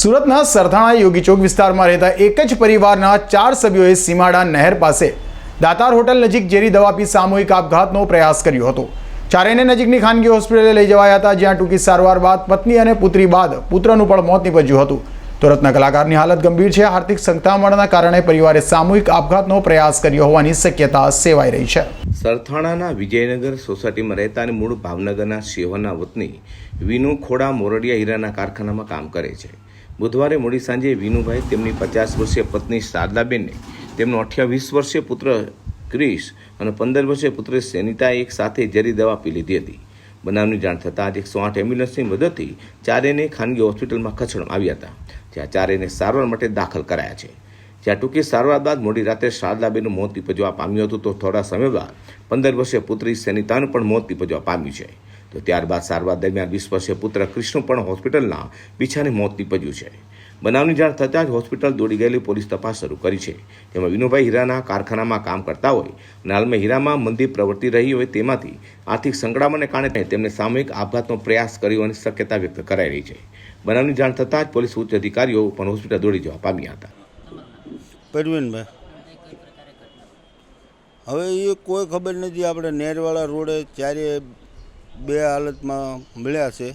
સુરતના સરથાણા યોગી ચોક વિસ્તારમાં રહેતા એક જ પરિવારના ચાર સભ્યોએ સીમાડા નહેર પાસે દાતાર હોટલ નજીક ઝેરી દવા પી સામૂહિક આપઘાતનો પ્રયાસ કર્યો હતો. ચારેયને નજીકની ખાનગી હોસ્પિટલે લઈ જવાયા હતા, જ્યાં ટૂંકી સારવાર બાદ પત્ની અને પુત્રી બાદ પુત્રનું પણ મોત નીપજ્યું હતું. તો કલાકારની હાલત ગંભીર છે. આર્થિક સંતામણના કારણે પરિવારે સામૂહિક આપઘાતનો પ્રયાસ કર્યો હોવાની શક્યતા સેવાઈ રહી છે. સરથાણાના વિજયનગર સોસાયટીમાં રહેતા અને મૂળ ભાવનગરના સેવાના વતની વિનુ ખોડા મોરડિયા હીરાના કારખાનામાં કામ કરે છે. બુધવારે મોડી સાંજે વિનુભાઈ તેમની પચાસ વર્ષીય પત્ની શારદાબેનને તેમનો અઠ્યાવીસ વર્ષીય પુત્ર ક્રિશ અને પંદર વર્ષીય પુત્ર સેનિતાએ એક સાથે ઝેરી દવા પી લીધી હતી. બનાવની જાણ થતાં આજે એકસો આઠ એમ્બ્યુલન્સની મદદથી ચારેયને ખાનગી હોસ્પિટલમાં ખસેડવામાં આવ્યા હતા, જ્યાં ચારેયને સારવાર માટે દાખલ કરાયા છે. જ્યાં ટૂંકી સારવાર બાદ મોડી રાત્રે શારદાબેનનું મોત નીપજવા પામ્યું હતું તો થોડા સમય બાદ પંદર વર્ષીય પુત્રી સેનિતાનું પણ મોત નીપજવા પામ્યું છે. તો ત્યારબાદ સારવાર દરમિયાન વીસ વર્ષીય પુત્ર કૃષ્ણ પણ હોસ્પિટલના પીછાને મોત નીપજ્યું છે. બનાવની જાણ થતાં જ હોસ્પિટલ દોડી ગયેલી પોલીસ તપાસ શરૂ કરી છે. જેમાં વિનુભાઈ હીરાના કારખાનામાં કામ કરતા હોય અને હાલમાં હીરામાં મંદી પ્રવર્તી રહી હોય તેમાંથી આર્થિક સંકળામણને કારણે તેમને સામૂહિક આપઘાતનો પ્રયાસ કર્યો અને શક્યતા વ્યક્ત કરાઈ રહી છે. બનાવની જાણ થતાં જ પોલીસ ઉચ્ચ અધિકારીઓ પણ હોસ્પિટલ દોડી જવા પામ્યા હતા. હવે એ કોઈ ખબર નથી, આપણે નેરવાળા રોડે ચારે બે હાલતમાં મળ્યા છે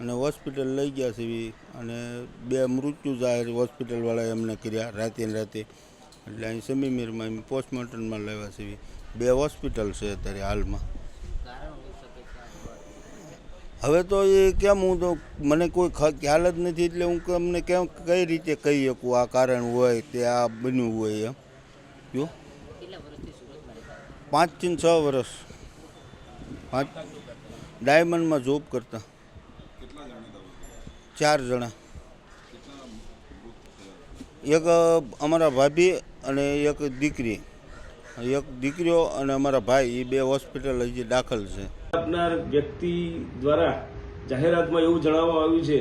અને હોસ્પિટલ લઈ ગયા છે અને બે મૃત્યુ જાહેર હોસ્પિટલવાળાએ એમને કર્યા રાતે ને રાતે. એટલે અહીં સમીમીરમાં એમ પોસ્ટમોર્ટમમાં લેવા છે. બે. હોસ્પિટલ છે અત્યારે હાલમાં. હવે તો એ કેમ હું તો મને કોઈ ખ્યાલ જ નથી એટલે હું તમને કેમ કઈ રીતે કહી શકું આ કારણ હોય તે આ બન્યું હોય એમ? જો. પાંચથી છ વર્ષ. પાંચ ડાયમંડમાં જોબ કરતા. ચાર જણા. એક અમારા ભાભી અને એક દીકરી. એક દીકરીઓ અને અમારા ભાઈ એ બે હોસ્પિટલ હજી દાખલ છે. આપનાર વ્યક્તિ દ્વારા જાહેરાતમાં એવું જણાવવામાં આવ્યું છે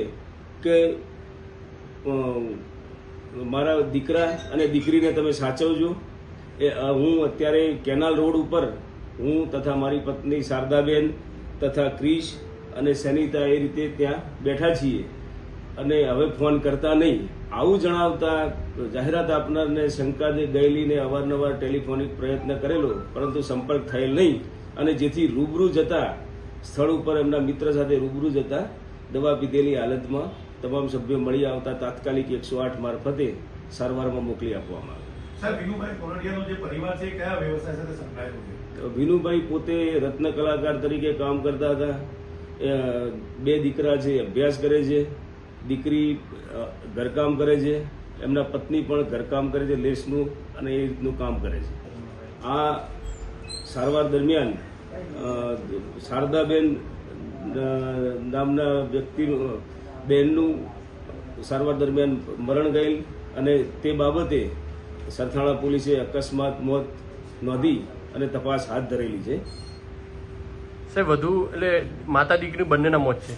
કે મારા દીકરા અને દીકરીને તમે સાચવજો. એ હું અત્યારે કેનાલ રોડ ઉપર હું તથા મારી પત્ની શારદાબેન તથા ક્રિશ અને સેનિતા એ રીતે ત્યાં બેઠા છીએ. અને હવે ફોન કરતા નહીં. આવું જણાવતા જાહેરાત આપનારને શંકા ગયેલીને અવારનવાર ટેલિફોનિક પ્રયત્ન કરેલો, પરંતુ સંપર્ક થયેલ નહીં. અને જેથી રૂબરૂ જતા સ્થળ ઉપર એમના મિત્ર સાથે રૂબરૂ જતા દવા પીધેલી હાલતમાં તમામ સભ્યો મળી આવતા તાત્કાલિક એકસો આઠ મારફતે સારવારમાં મોકલી આપવામાં આવે. વિનુભાઈ પોતે રત્ન કલાકાર તરીકે કામ કરતા હતા. બે દીકરા છે, અભ્યાસ કરે છે. દીકરી ઘરકામ કરે છે. એમના પત્ની પણ ઘરકામ કરે છે, લેસનું અને એ રીતનું કામ કરે છે. આ સારવાર દરમિયાન શારદાબેન નામના વ્યક્તિનું બહેનનું સારવાર દરમિયાન મરણ ગયેલ અને તે બાબતે સરથાણા પોલીસે અકસ્માત મોત નોંધી અને તપાસ હાથ ધરેલી છે. સાહેબ વધુ એટલે માતા દીકરી બંનેના મોત છે.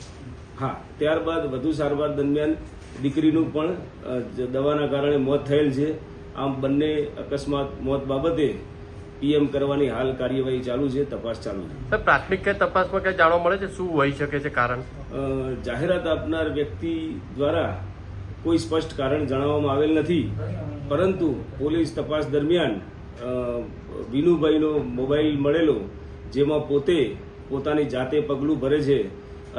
હા ત્યારબાદ વધુ સારવાર દરમિયાન દીકરીનું પણ દવાના કારણે મોત થયેલ છે. આમ બંને અકસ્માત મોત બાબતે પીએમ કરવાની હાલ કાર્યવાહી ચાલુ છે તપાસ ચાલુ છે. પ્રાથમિક કે તપાસમાં કઈ જાણવા મળે છે? શું હોઈ શકે છે કારણ? જાહેરાત આપનાર વ્યક્તિ દ્વારા કોઈ સ્પષ્ટ કારણ જણાવવામાં આવેલ નથી. પરંતુ પોલીસ તપાસ દરમિયાન વિનુભાઈનો મોબાઈલ મળેલો, જેમાં પોતે પોતાની જાતે પગલું ભરે છે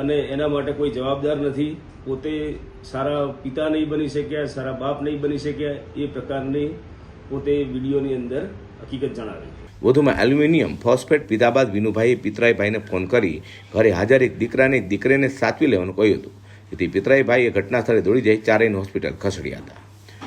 અને એના માટે કોઈ જવાબદાર નથી. પોતે સારા પિતા નહીં બની શક્યા, સારા બાપ નહીં બની શક્યા, એ પ્રકારની પોતે વિડીયોની અંદર હકીકત જણાવી વધુમાં એલ્યુમિનિયમ, ફોસ્ફેટ પીધા બાદ વિનુભાઈએ પિતરાઈભાઈને ફોન કરી, ઘરે હાજર એક દીકરાને, દીકરીને સાચવી લેવાનું કહ્યું હતું. જેથી પિતરાઈભાઈએ ઘટનાસ્થળે ઘટના સ્થળે દોડી જઈ ચારેયને હોસ્પિટલ ખસેડ્યા હતા.